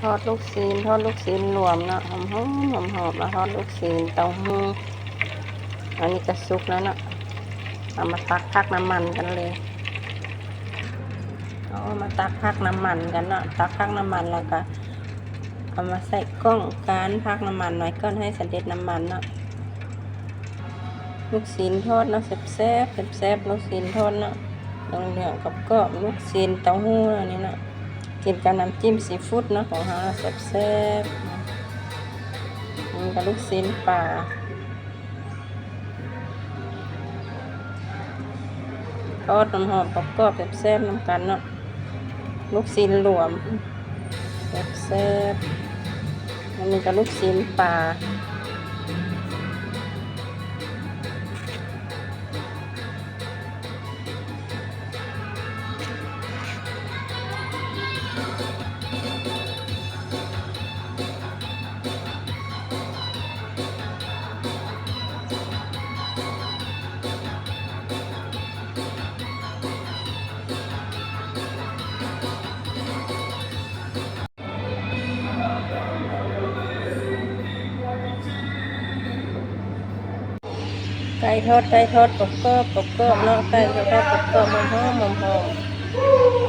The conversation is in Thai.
ทอดลูกซีนทอดลูกซีนรวมเนาะหอมหอมหอมหอมมาทอดลูกซีนเต้าหู้อันนี้ก็สุกแล้วเนาะเอามาตักพักน้ำมันกันเลยเอามาตักพักน้ำมันกันเนาะตักพักน้ำมันแล้วก็เอามาใส่กล้องการพักน้ำมันหน่อยก้อนให้สันเด็จน้ำมันเนาะลูกซีนทอดเนาะแซ่บแซ่บแซ่บๆลูกซีนทอดเนาะเหลืองๆกับก็ลูกซีนเต้าหู้อันนี้เนาะ กินกับน้ำจิ้มซีฟู้ดเนาะของเราแซ่บๆมันกับลูกชิ้นปลาทอดน้ำหอมประกอบแซ่บๆน้ำกันเนาะลูกชิ้นรวมแซ่บๆมันมีกับลูกชิ้นปลา ไก่ทอดไก่ทอดประกอบประกอบเนาะไก่ทอดประกอบหอมหอมมันหอม